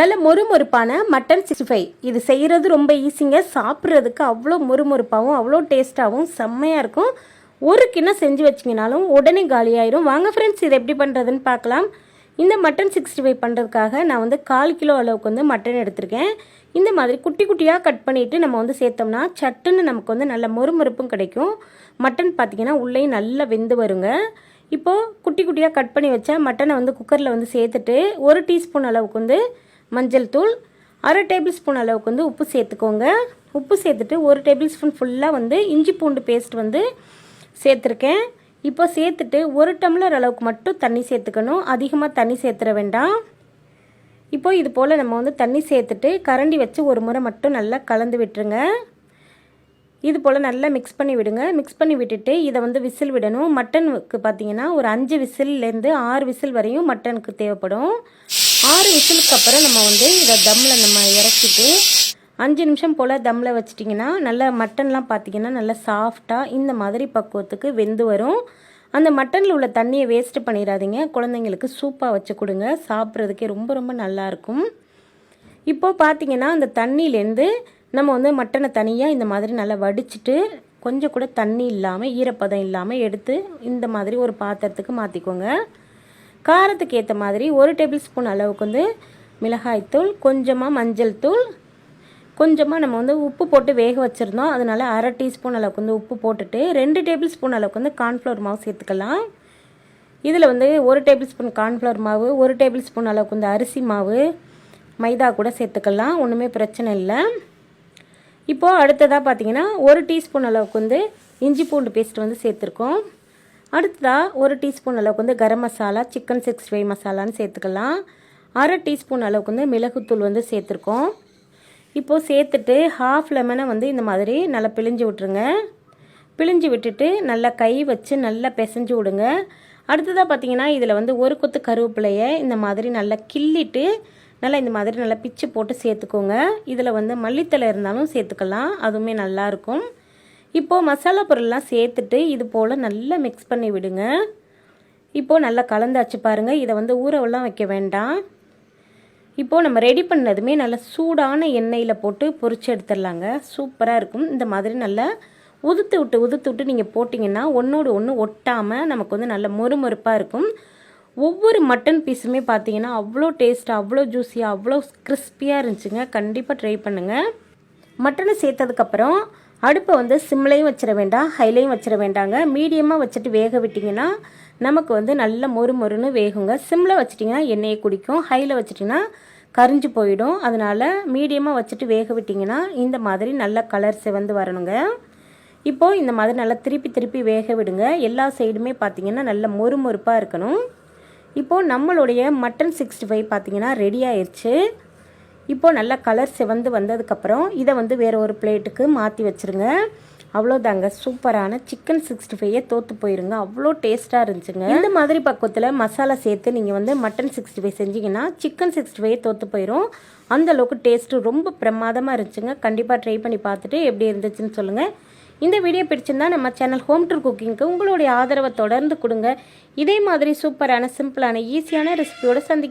நல்ல மொறுமொறுப்பான mutton sixty five இது செய்கிறது ரொம்ப ஈஸிங்க சாப்பிட்றதுக்கு அவ்வளோ மொறுமொறுப்பாகவும் அவ்வளோ டேஸ்ட்டாகவும் செம்மையாக இருக்கும். ஒரு கிண்ணம் செஞ்சு வச்சிங்கனாலும் உடனே காலியாயிரும். வாங்க ஃப்ரெண்ட்ஸ் இது எப்படி பண்ணுறதுன்னு பார்க்கலாம். இந்த மட்டன் சிக்ஸ்டி ஃபைவ் பண்ணுறதுக்காக நான் வந்து கால் கிலோ அளவுக்கு வந்து மட்டன் எடுத்திருக்கேன். இந்த மாதிரி குட்டி குட்டியாக கட் பண்ணிவிட்டு நம்ம வந்து சேர்த்தோம்னா சட்டுன்னு நமக்கு வந்து நல்ல மொறுமொறுப்பும் கிடைக்கும். மட்டன் பார்த்திங்கன்னா உள்ளே நல்லா வெந்து வருங்க. இப்போது குட்டி குட்டியாக கட் பண்ணி வச்ச மட்டனை வந்து குக்கரில் வந்து சேர்த்துட்டு ஒரு டீஸ்பூன் அளவுக்கு வந்து மஞ்சள் தூள் அரை டேபிள் ஸ்பூன் அளவுக்கு வந்து உப்பு சேர்த்துக்கோங்க. உப்பு சேர்த்துட்டு ஒரு டேபிள் ஸ்பூன் ஃபுல்லாக வந்து இஞ்சி பூண்டு பேஸ்ட் வந்து சேர்த்துருக்கேன். இப்போ சேர்த்துட்டு ஒரு டம்ளர் அளவுக்கு மட்டும் தண்ணி சேர்த்துக்கணும். அதிகமாக தண்ணி சேர்த்துற வேண்டாம். இப்போ இது போல் நம்ம வந்து தண்ணி சேர்த்துட்டு கரண்டி வச்சு ஒரு முறை மட்டும் நல்லா கலந்து விட்டுருங்க. இது போல் நல்லா மிக்ஸ் பண்ணி விடுங்க. மிக்ஸ் பண்ணி விட்டுட்டு இதை வந்து விசில் விடணும். மட்டனுக்கு பார்த்தீங்கன்னா ஒரு அஞ்சு விசில்லேருந்து ஆறு விசில் வரையும் மட்டனுக்கு தேவைப்படும். ஆறு விசிலுக்கு அப்புறம் நம்ம வந்து இதை தம்மில் நம்ம இறக்கிட்டு அஞ்சு நிமிஷம் போல் தம்மில் வச்சிட்டிங்கன்னா நல்லா மட்டன்லாம் பார்த்தீங்கன்னா நல்லா சாஃப்டாக இந்த மாதிரி பக்குவத்துக்கு வெந்து வரும். அந்த மட்டனில் உள்ள தண்ணியை வேஸ்ட்டு பண்ணிடாதீங்க. குழந்தைங்களுக்கு சூப்பாக வச்சு கொடுங்க. சாப்பிட்றதுக்கே ரொம்ப ரொம்ப நல்லாயிருக்கும் இப்போது பார்த்தீங்கன்னா அந்த தண்ணியிலேருந்து நம்ம வந்து மட்டனை தனியாக இந்த மாதிரி நல்லா வடிச்சிட்டு கொஞ்சம் கூட தண்ணி இல்லாமல் ஈரப்பதம் இல்லாமல் எடுத்து இந்த மாதிரி ஒரு பாத்திரத்துக்கு மாற்றிக்கோங்க காரத்துக்கு ஏற்ற மாதிரி ஒரு டேபிள் ஸ்பூன் அளவுக்கு வந்து மிளகாய்த்தூள் கொஞ்சமாக மஞ்சள் தூள் கொஞ்சமாக நம்ம வந்து உப்பு போட்டு வேக வச்சுருந்தோம். அதனால் அரை டீஸ்பூன் அளவுக்கு வந்து உப்பு போட்டுட்டு ரெண்டு டேபிள் ஸ்பூன் அளவுக்கு வந்து கார்ன்ஃப்ளவர் மாவு சேர்த்துக்கலாம். இதில் வந்து ஒரு டேபிள் ஸ்பூன் கார்ன்ஃப்ளவர் மாவு ஒரு டேபிள் ஸ்பூன் அளவுக்கு வந்து அரிசி மாவு மைதா கூட சேர்த்துக்கலாம். ஒன்றுமே பிரச்சனை இல்லை. இப்போது அடுத்ததாக பார்த்தீங்கன்னா ஒரு டீஸ்பூன் அளவுக்கு வந்து இஞ்சி பூண்டு பேஸ்ட் வந்து சேர்த்துருக்கோம். அடுத்ததாக ஒரு டீஸ்பூன் அளவுக்கு வந்து garam masala chicken six five மசாலான்னு சேர்த்துக்கலாம். அரை டீஸ்பூன் அளவுக்கு வந்து மிளகுத்தூள் வந்து சேர்த்துருக்கோம். இப்போது சேர்த்துட்டு ஹாஃப் லெமனை வந்து இந்த மாதிரி நல்லா பிழிஞ்சு விட்ருங்க பிழிஞ்சு விட்டுட்டு நல்லா கை வச்சு நல்லா பிசைஞ்சு விடுங்க. அடுத்ததாக பார்த்தீங்கன்னா இதில் வந்து ஒரு கொத்து கருவேப்பிலையை இந்த மாதிரி நல்லா கிள்ளிட்டு நல்லா இந்த மாதிரி நல்லா பிச்சு போட்டு சேர்த்துக்கோங்க. இதில் வந்து மல்லித்தலை இருந்தாலும் சேர்த்துக்கலாம். அதுவுமே நல்லாயிருக்கும் இப்போது மசாலா பொருள்லாம் சேர்த்துட்டு இது போல் நல்லா மிக்ஸ் பண்ணி விடுங்க. இப்போது நல்லா கலந்தாச்சு பாருங்கள் இதை வந்து ஊறவெல்லாம் வைக்க வேண்டாம். இப்போது நம்ம ரெடி பண்ணதுமே நல்லா சூடான எண்ணெயில் போட்டு பொரிச்சு எடுத்துடலாங்க. சூப்பராக இருக்கும். இந்த மாதிரி நல்லா உதுத்து விட்டு உதுத்து விட்டு நீங்கள் போட்டிங்கன்னா ஒன்றோடு ஒன்று ஒட்டாமல் நமக்கு வந்து நல்ல மொறுமொறுப்பாக இருக்கும். ஒவ்வொரு மட்டன் பீஸுமே பார்த்தீங்கன்னா அவ்வளோ டேஸ்ட்டாக அவ்வளோ ஜூஸியாக அவ்வளோ கிறிஸ்பியாக இருந்துச்சுங்க. கண்டிப்பாக ட்ரை பண்ணுங்கள் மட்டனை சேர்த்ததுக்கப்புறம் அடுப்பை வந்து சிம்லையும் வச்சிட வேண்டாம் ஹைலையும் வச்சிட வேண்டாங்க. மீடியமாக வச்சுட்டு வேக விட்டிங்கன்னா நமக்கு வந்து நல்ல மொறு மொறுன்னு வேகுங்க. சிம்மில் வச்சிட்டிங்கன்னா எண்ணெயை குடிக்கும். ஹையில் வச்சிட்டிங்கன்னா கரிஞ்சு போயிடும். அதனால் மீடியமாக வச்சுட்டு வேக விட்டிங்கன்னா இந்த மாதிரி நல்ல கலர் செவந்து வரணுங்க. இப்போது இந்த மாதிரி நல்லா திருப்பி திருப்பி வேக விடுங்க. எல்லா சைடுமே பார்த்தீங்கன்னா நல்ல மொறு மொறுப்பாக இருக்கணும். இப்போது நம்மளுடைய மட்டன் சிக்ஸ்டி ஃபைவ் பார்த்தீங்கன்னா ரெடி ஆயிடுச்சு இப்போது நல்லா கலர் சிவந்து வந்ததுக்கப்புறம் இதை வந்து வேறு ஒரு பிளேட்டுக்கு மாற்றி வச்சுருங்க. அவ்வளோதாங்க சூப்பரான சிக்கன் சிக்ஸ்டி ஃபைவே தோற்று போயிருங்க. அவ்வளோ டேஸ்ட்டாக இருந்துச்சுங்க. இந்த மாதிரி பக்குவத்தில் மசாலா சேர்த்து நீங்கள் வந்து மட்டன் சிக்ஸ்டி ஃபைவ் செஞ்சீங்கன்னா சிக்கன் சிக்ஸ்டி ஃபைவ் தோற்று போயிடும் அந்தளவுக்கு டேஸ்ட்டு ரொம்ப பிரமாதமாக இருந்துச்சுங்க. கண்டிப்பாக ட்ரை பண்ணி பார்த்துட்டு எப்படி இருந்துச்சுன்னு சொல்லுங்கள் இந்த வீடியோ பிடிச்சிருந்தா நம்ம சேனல் ஹோம் டூர் குக்கிங்க்கு உங்களுடைய ஆதரவை தொடர்ந்து கொடுங்க. இதே மாதிரி சூப்பரான சிம்பிளான ஈஸியான ரெசிபியோட சந்தி